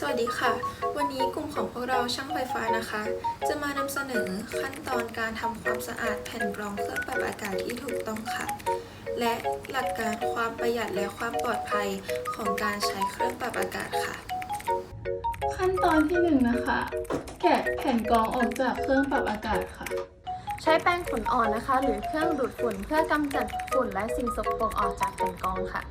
สวัสดีค่ะ วันนี้กลุ่มของพวกเราช่างไฟฟ้านะคะ จะมานำเสนอขั้นตอนการทำความสะอาดแผ่นกรองเครื่องปรับอากาศที่ถูกต้องค่ะ และหลักการความประหยัดและความปลอดภัยของการใช้เครื่องปรับอากาศค่ะ ขั้นตอนที่หนึ่งนะคะ แกะแผ่นกรองออกจากเครื่องปรับอากาศค่ะ ใช้แป้งฝุ่นอ่อนนะคะ หรือเครื่องดูดฝุ่นเพื่อกำจัดฝุ่นและสิ่งสกปรกออกจากแผ่นกรองค่ะ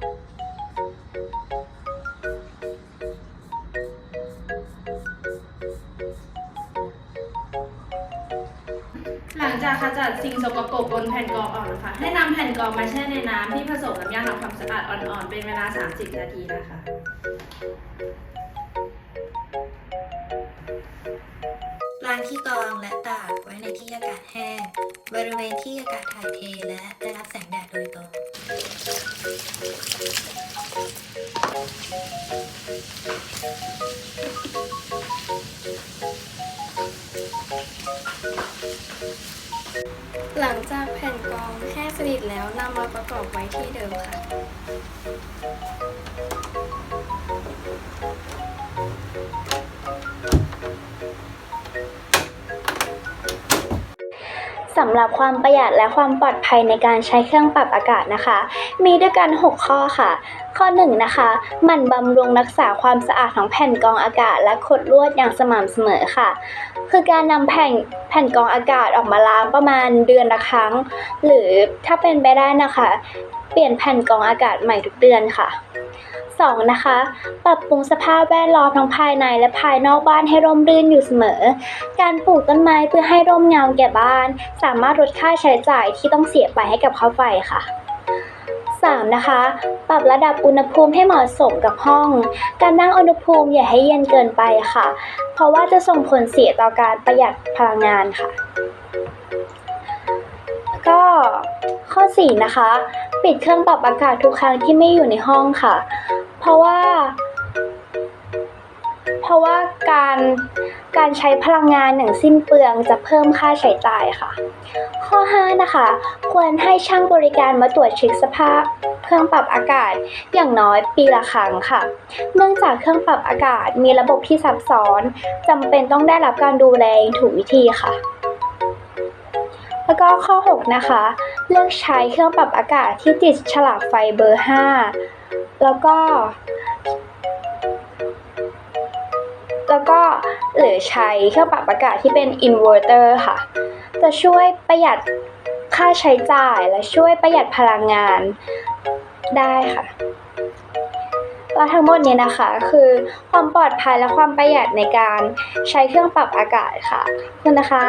ลังจากขจัดสิ่งสกปรกบนแผ่นกรองออกนะคะ ให้นำแผ่นกรองมาแช่ในน้ำที่ผสมน้ำยาทำความสะอาดอ่อนๆ เป็นเวลา 30 นาทีนะคะ ล้างที่กรองและตากไว้ในที่อากาศแห้ง บริเวณที่อากาศถ่ายเทและได้รับแสงแดดโดยตรง หลังจากแผ่นกรองแห้งสนิทแล้วนำมาประกอบไว้ที่เดิมค่ะ สำหรับความประหยัดและความปลอดภัยในการใช้เครื่องปรับอากาศนะคะ มีด้วยกัน 6 ข้อค่ะ ข้อ 1 นะคะหมั่นบำรุงรักษาความสะอาดของแผ่นกรองอากาศ และขดลวดอย่างสม่ำเสมอค่ะ คือการนำแผ่นแผ่นกรองอากาศออกมาล้างประมาณเดือนละครั้ง หรือถ้าเป็นไปได้นะคะ เปลี่ยนแผ่นกรองอากาศใหม่ทุกเดือนค่ะ 2. นะคะ ปรับปรุงสภาพแวดล้อมทั้งภายในและภายนอกบ้านให้ร่มรื่นอยู่เสมอ การปลูกต้นไม้เพื่อให้ร่มเงาแก่บ้าน สามารถลดค่าใช้จ่ายที่ต้องเสียไปให้กับค่าไฟค่ะ 3. นะคะ ปรับระดับอุณหภูมิให้เหมาะสมกับห้อง การตั้งอุณหภูมิอย่าให้เย็นเกินไปค่ะ เพราะว่าจะส่งผลเสียต่อการประหยัดพลังงานค่ะ ก็ ข้อ 4 นะคะ ปิดเครื่องปรับอากาศทุกครั้งที่ไม่อยู่ในห้องค่ะ เพราะว่า เพราะว่าการการใช้พลังงานอย่างสิ้นเปลืองจะเพิ่มค่าใช้จ่ายค่ะ ข้อ 5 นะคะ ควรให้ช่างบริการมาตรวจเช็คสภาพเครื่องปรับอากาศอย่างน้อยปีละครั้งค่ะ เนื่องจากเครื่องปรับอากาศมีระบบที่ซับซ้อนจำเป็นต้องได้รับการดูแลอย่างถูกวิธีค่ะ แล้วก็ข้อ 6 นะคะ เลือกใช้เครื่องปรับอากาศที่ติดฉลากไฟเบอร์ 5 แล้วก็ แล้วก็หรือใช้เครื่องปรับอากาศที่เป็นอินเวอร์เตอร์ค่ะ จะช่วยประหยัดค่าใช้จ่ายและช่วยประหยัดพลังงานได้ค่ะและทั้งหมดนี้นะคะ คือความปลอดภัยและความประหยัดในการใช้เครื่องปรับอากาศค่ะ คุณนะคะ